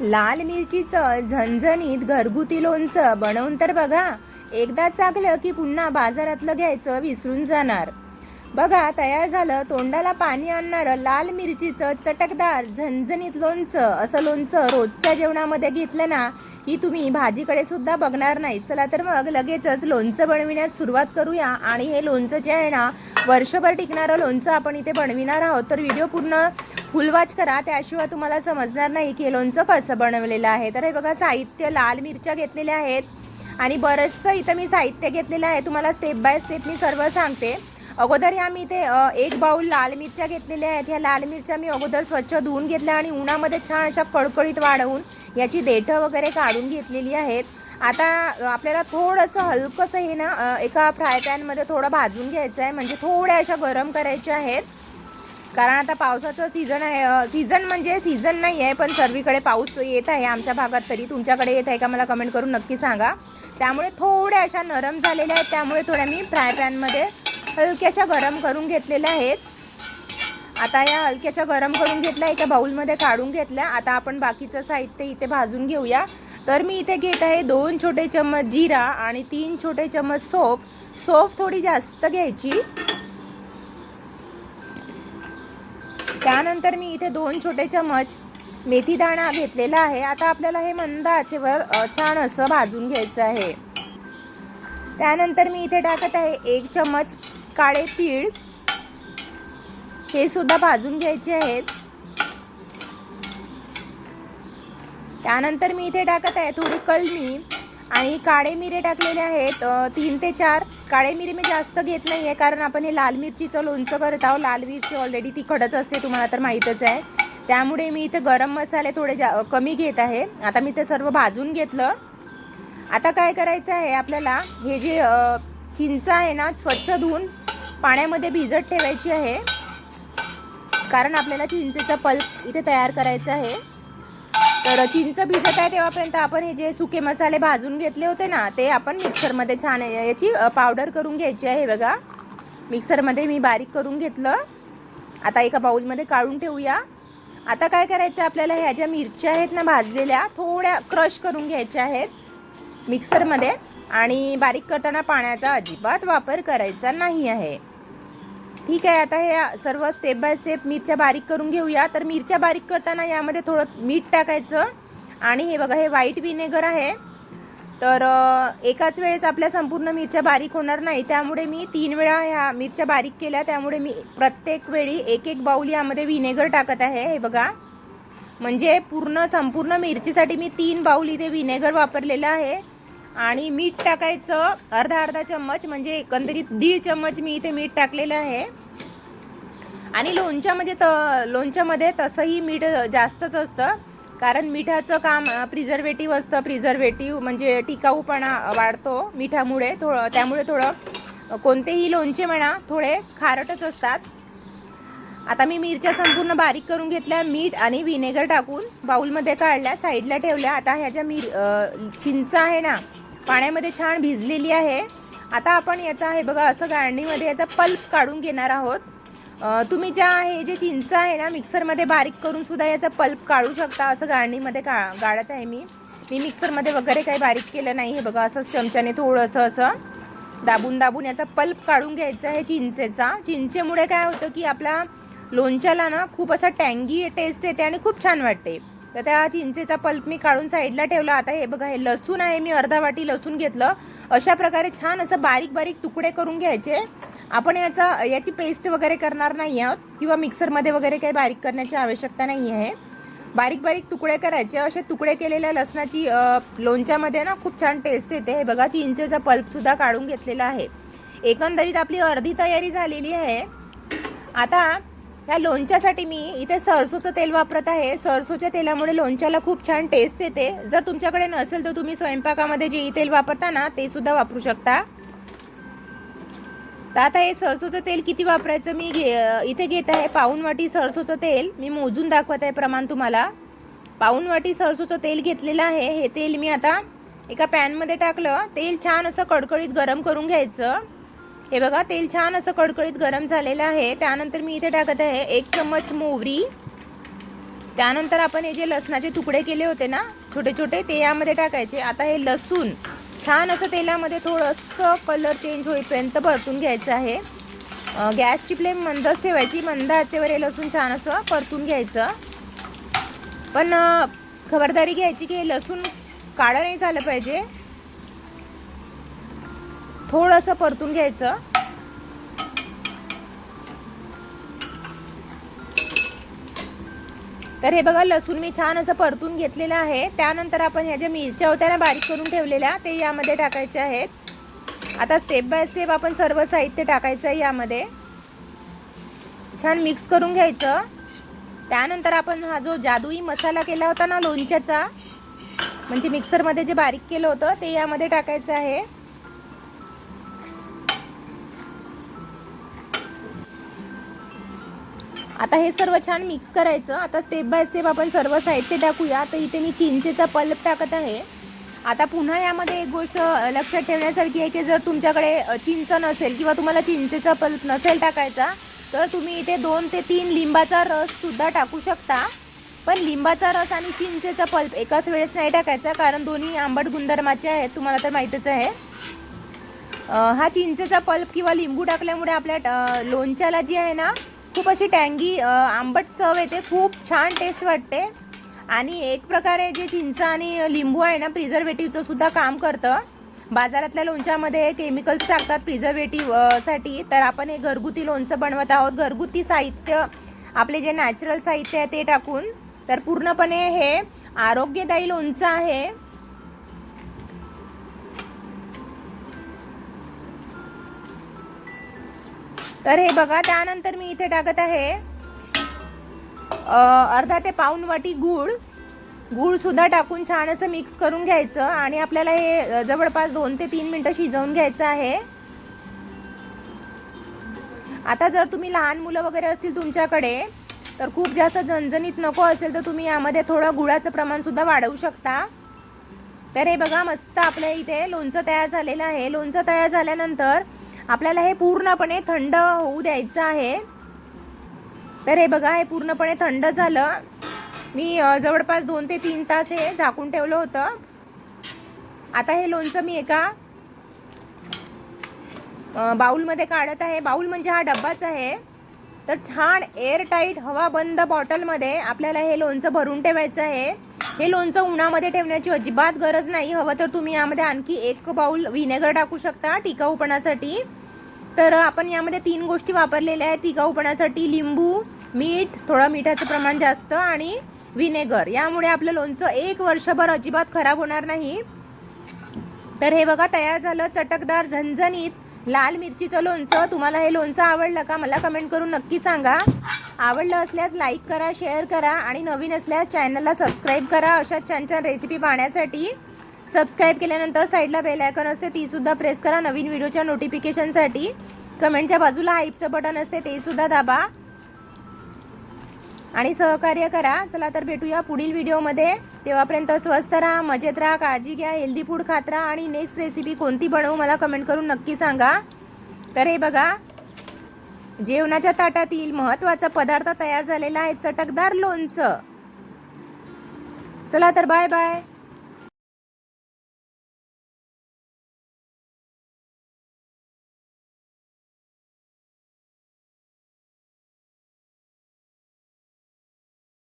लाल मिरचीचं झणझणीत घरगुती लोणचं बनवून तर बघा. एकदा चाकलं की पुन्हा बाजारातलं घ्यायचं विसरून जाणार. बघा तयार झालं तोंडाला पाणी आणणारं लाल मिरचीचं चटकदार झणझणीत लोणचं. असं लोणचं रोजच्या जेवणामध्ये घेतलं ना की तुम्ही भाजीकडे सुद्धा बघणार नाही. चला तर मग लगेचच लोणचं बनविण्यास सुरुवात करूया. आणि हे लोणचं जे आहे ना वर्षभर टिकणारं लोणचं आपण इथे बनविणार आहोत. तर व्हिडिओ पूर्ण फुलवाच करा. त्याशिवाय तुम्हाला समजणार नाही की हे लोणचं कसं बनवलेलं आहे. तर हे बघा साहित्य लाल मिरच्या घेतलेल्या आहेत. आणि बरंचसं इथं मी साहित्य घेतलेलं आहे. तुम्हाला स्टेप बाय स्टेप मी सर्व सांगते. अगोदर या मी इथे एक बाऊल लाल मिरच्या घेतलेल्या आहेत. ह्या लाल मिरच्या मी अगोदर स्वच्छ धुवून घेतल्या आणि उन्हामध्ये छान अशा कडकडीत वाढवून याची देठं वगैरे काढून घेतलेली आहेत. आता आपल्याला थोडंसं हलकंसं हे ना एका फ्राय पॅनमध्ये थोडं भाजून घ्यायचं आहे. म्हणजे थोड्या अशा गरम करायच्या आहेत. कारण आता पावसाचं सीझन आहे सीझन म्हणजे सीझन नाही आहे पण सर्वीकडे पाऊस येत आहे. आमच्या भागात तरी तुमच्याकडे येत आहे का मला कमेंट करून नक्की सांगा. त्यामुळे थोड्या अशा नरम झालेल्या आहेत. त्यामुळे थोड्या मी फ्राय पॅनमध्ये हलक्याशा गरम करून घेतलेल्या आहेत. आता या हलक्याच्या गरम करून घेतल्या एका बाऊलमध्ये काढून घेतल्या. आता आपण बाकीचं साहित्य इथे भाजून घेऊया. तर मी इथे घेत आहे दोन छोटे चम्मच जिरा आणि तीन छोटे चम्मच सोप. सोप थोडी जास्त घ्यायची. त्यानंतर मी इथे दोन छोटे चमच मेथी दाणा घेतलेला आहे. आता आपल्याला हे मंद आचेवर छान असं भाजून घ्यायचं आहे. त्यानंतर मी इथे टाकत आहे एक चमच काळे तीळ. हे सुद्धा भाजून घ्यायचे आहेत. त्यानंतर मी इथे टाकत आहे थोडी कलमी. आणि काळे मिरे टाकलेले आहेत तीन ते चार. काळे मिरे मी जास्त घेत नाही आहे कारण आपण हे लाल मिरचीचं लोणचं करत आहोत. लाल मिरची ऑलरेडी तिखटच असते तुम्हाला तर माहीतच आहे. त्यामुळे मी इथे गरम मसाले थोडे जा कमी घेत आहे. आता मी ते सर्व भाजून घेतलं. आता काय करायचं आहे आपल्याला हे जे चिंच आहे ना स्वच्छ धुवून पाण्यामध्ये भिजत ठेवायची आहे. कारण आपल्याला चिंचेचा पल्प इथे तयार करायचा आहे. तर चिंच भिजत आहे तेव्हापर्यंत आपण हे जे सुके मसाले भाजून घेतले होते ना ते आपण मिक्सरमध्ये छान याची पावडर करून घ्यायची आहे बघा. मिक्सरमध्ये मी बारीक करून घेतलं. आता एका बाऊलमध्ये काढून ठेवूया. आता काय करायचं आपल्याला? ह्या ज्या मिरच्या आहेत ना भाजलेल्या थोड्या क्रश करून घ्यायच्या आहेत मिक्सरमध्ये. आणि बारीक करताना पाण्याचा अजिबात वापर करायचा नाही आहे. ठीक आहे आता हे सर्व स्टेप बाय स्टेप मिरच्या बारीक करून घेऊया. तर मिरच्या बारीक करताना यामध्ये थोडं मीठ टाकायचं. आणि हे बघा हे व्हाईट विनेगर आहे. तर एकाच वेळेस आपल्या संपूर्ण मिरच्या बारीक होणार नाही. त्यामुळे मी तीन वेळा ह्या मिरच्या बारीक केल्या. त्यामुळे मी प्रत्येक वेळी एक एक बाऊल यामध्ये विनेगर टाकत आहे. हे बघा. म्हणजे पूर्ण संपूर्ण मिरचीसाठी मी तीन बाऊल इथे विनेगर वापरलेलं आहे. आणि मीठ टाकायचं. अर्धा अर्धा चम्मच म्हणजे एकंदरीत दीड चम्मच मी इथे मीठ टाकलेलं आहे. आणि लोणच्यामध्ये त लोणच्यामध्ये तसंही मीठ जास्तच असतं. कारण मिठाचं काम प्रिझर्वेटिव्ह असतं. प्रिझर्वेटिव्ह म्हणजे टिकाऊपणा वाढतो मिठामुळे. थोडं त्यामुळे थोडं कोणतेही लोणचे म्हणा थोडे खारटच असतात. आता मी मिरच्या संपूर्ण बारीक करून घेतल्या मीठ आणि विनेगर टाकून बाउलमध्ये काढल्या साईडला ठेवल्या. आता ह्या ज्या मिर चिंच आहे ना पाण्यामध्ये छान भिजलेली आहे. आता आपण याचा आहे बघा असं गाळणीमध्ये याचा पल्प काढून घेणार आहोत. तुम्ही ज्या हे जे चिंच आहे ना मिक्सरमध्ये बारीक करून सुद्धा याचा पल्प काढू शकता असं गाळणीमध्ये का गाळत आहे मी. मी मिक्सरमध्ये वगैरे काही बारीक केलं नाही हे बघा असंच चमच्याने थोडंसं असं दाबून दाबून याचा पल्प काढून घ्यायचा आहे चिंचेचा. चिंचेमुळे काय होतं की आपला लोणच्याला ना खूप असा टँगी टेस्ट येते आणि खूप छान वाटते. तर त्या चिंचेचा पल्प मी काढून साईडला ठेवला. आता हे बघा हे लसूण आहे मी अर्धा वाटी लसूण घेतलं. अशा प्रकारे छान असं बारीक बारीक तुकडे करून घ्यायचे. आपण याचा याची पेस्ट वगैरे करणार नाही आहोत किंवा मिक्सरमध्ये वगैरे काही बारीक करण्याची आवश्यकता नाही आहे. बारीक बारीक तुकडे करायचे. असे तुकडे केलेल्या लसणाची लोणच्यामध्ये ना खूप छान टेस्ट येते. हे बघा चिंचेचा पल्पसुद्धा काढून घेतलेला आहे. एकंदरीत आपली अर्धी तयारी झालेली आहे. आता या लोणच्यासाठी मी इथे सरसोचं तेल वापरत आहे. सरसोच्या तेलामुळे लोणच्याला खूप छान टेस्ट येते. जर तुमच्याकडे नसेल तर तुम्ही स्वयंपाकामध्ये जे तेल वापरता ना ते सुद्धा वापरू शकता. तर आता हे सरसोचं तेल किती वापरायचं मी घे इथे घेत आहे पाऊन वाटी सरसोचं तेल. मी मोजून दाखवत आहे प्रमाण तुम्हाला. पाऊन वाटी सरसोचं तेल घेतलेलं आहे. हे तेल मी आता एका पॅनमध्ये टाकलं. तेल छान असं कडकडीत गरम करून घ्यायचं. हे बघा तेल छान असं कडकडीत गरम झालेलं आहे. त्यानंतर मी इथे टाकत आहे एक चम्मच मोहरी. त्यानंतर आपण हे जे लसणाचे तुकडे केले होते ना छोटे छोटे ते यामध्ये टाकायचे. आता हे लसूण छान असं तेलामध्ये थोडंसं कलर चेंज होईपर्यंत परतून घ्यायचं आहे. गॅसची फ्लेम मंदच ठेवायची. मंद आचेवर हे लसूण छान असं परतून घ्यायचं. पण खबरदारी घ्यायची की हे लसूण काळं नाही झालं पाहिजे. थोडंसं परतून घ्यायचं. तर हे बघा लसूण मी छान असं परतून घेतलेलं आहे. त्यानंतर आपण ह्या ज्या मिरच्या होत्या ना बारीक करून ठेवलेल्या ते यामध्ये टाकायचे आहेत. आता स्टेप बाय स्टेप आपण सर्व साहित्य टाकायचं आहे यामध्ये. छान मिक्स करून घ्यायचं. त्यानंतर आपण हा जो जादुई मसाला केला होता ना लोणच्याचा म्हणजे मिक्सरमध्ये जे बारीक केलं होतं ते यामध्ये टाकायचं आहे. आता हे सर्व छान मिक्स करायचं. आता स्टेप बाय स्टेप आपण सर्व साहित्य टाकूया. तर इथे मी चिंचेचा पल्प टाकत आहे. आता पुन्हा यामध्ये एक गोष्ट लक्षात ठेवण्यासारखी आहे की जर तुमच्याकडे चिंच नसेल किंवा तुम्हाला चिंचेचा पल्प नसेल टाकायचा तर तुम्ही इथे दोन ते तीन लिंबाचा रससुद्धा टाकू शकता. पण लिंबाचा रस आणि चिंचेचा पल्प एकाच वेळेस नाही टाकायचा कारण दोन्ही आंबट गुणधर्माचे आहेत. तुम्हाला तर माहीतच आहे. हा चिंचेचा पल्प किंवा लिंबू टाकल्यामुळे आपल्या लोणच्याला जी आहे ना खूप अशी टँगी आंबट चव येते खूप छान टेस्ट वाटते. आणि एक प्रकारे जे चिंच आणि लिंबू आहे ना प्रिझर्वेटिव्हचं सुद्धा काम करतं. बाजारातल्या लोणच्यामध्ये केमिकल्स टाकतात प्रिझर्वेटिव्हसाठी. तर आपण हे घरगुती लोणचं बनवत आहोत. घरगुती साहित्य आपले जे नॅचरल साहित्य आहे ते टाकून. तर पूर्णपणे हे आरोग्यदायी लोणचं आहे. तर हे बघा त्यानंतर मी इथे टाकत आहे अर्धा ते पाऊन वाटी गूळ. गूळ सुद्धा टाकून छान असं मिक्स करून घ्यायचं आणि आपल्याला हे जवळपास दोन ते तीन मिनटं शिजवून घ्यायचं आहे. आता जर तुम्ही लहान मुलं वगैरे असतील तुमच्याकडे तर खूप जास्त झणझणीत नको असेल तर तुम्ही यामध्ये थोडं गुळाचं प्रमाण सुद्धा वाढवू शकता. तर हे बघा मस्त आपल्या इथे लोणचं तयार झालेलं आहे. लोणचं तयार झाल्यानंतर आपल्याला हे पूर्णपणे थंड होऊ द्यायचं आहे. तर हे बघा हे पूर्णपणे थंड झालं. मी जवळपास दोन ते तीन तास हे झाकून ठेवलं होतं. आता हे लोणचं मी एका बाऊलमध्ये काढत आहे. बाउल म्हणजे हा डब्बाच आहे. तर छान एअर टाईट हवा बंद बॉटलमध्ये आपल्याला हे लोणचं भरून ठेवायचं आहे. हे लोणचं उन्हामध्ये ठेवण्याची अजिबात गरज नाही. हवं तर तुम्ही यामध्ये आणखी एक बाउल व्हिनेगर टाकू शकता टिकाऊपणासाठी तर आपण यामध्ये तीन गोष्टी वापरलेल्या आहेत. टिकाऊपणासाठी लिंबू मीठ थोडं मिठाचं प्रमाण जास्त आणि व्हिनेगर. यामुळे आपलं लोणचं एक वर्षभर अजिबात खराब होणार नाही. तर हे बघा तयार झालं चटकदार झणझणीत लाल मिरचीचं लोणचं तुम्हाला हे लोणचं आवडलं का? मला कमेंट करून नक्की सांगा. आवडलं असल्यास लाईक करा शेअर करा आणि नवीन असल्यास चॅनलला सबस्क्राईब करा. अशा छान छान रेसिपी पाहण्यासाठी सबस्क्राईब केल्यानंतर साईडला बेल आयकॉन असते तीसुद्धा प्रेस करा नवीन व्हिडिओच्या नोटिफिकेशनसाठी कमेंटच्या बाजूला हाईपचं बटन असते ते सुद्धा दाबा. आणि सहकार्य करा. चला तर भेटूया पुढील व्हिडिओमध्ये तेव्हापर्यंत स्वस्त राहा मजेत राहा काळजी घ्या हेल्दी फूड खात राहा आणि नेक्स्ट रेसिपी कोणती बनवू मला कमेंट करून नक्की सांगा. तर हे बघा जेवणाच्या ताटातील महत्त्वाचा पदार्थ तयार झालेला आहे चटकदार लोणचं. चला तर बाय बाय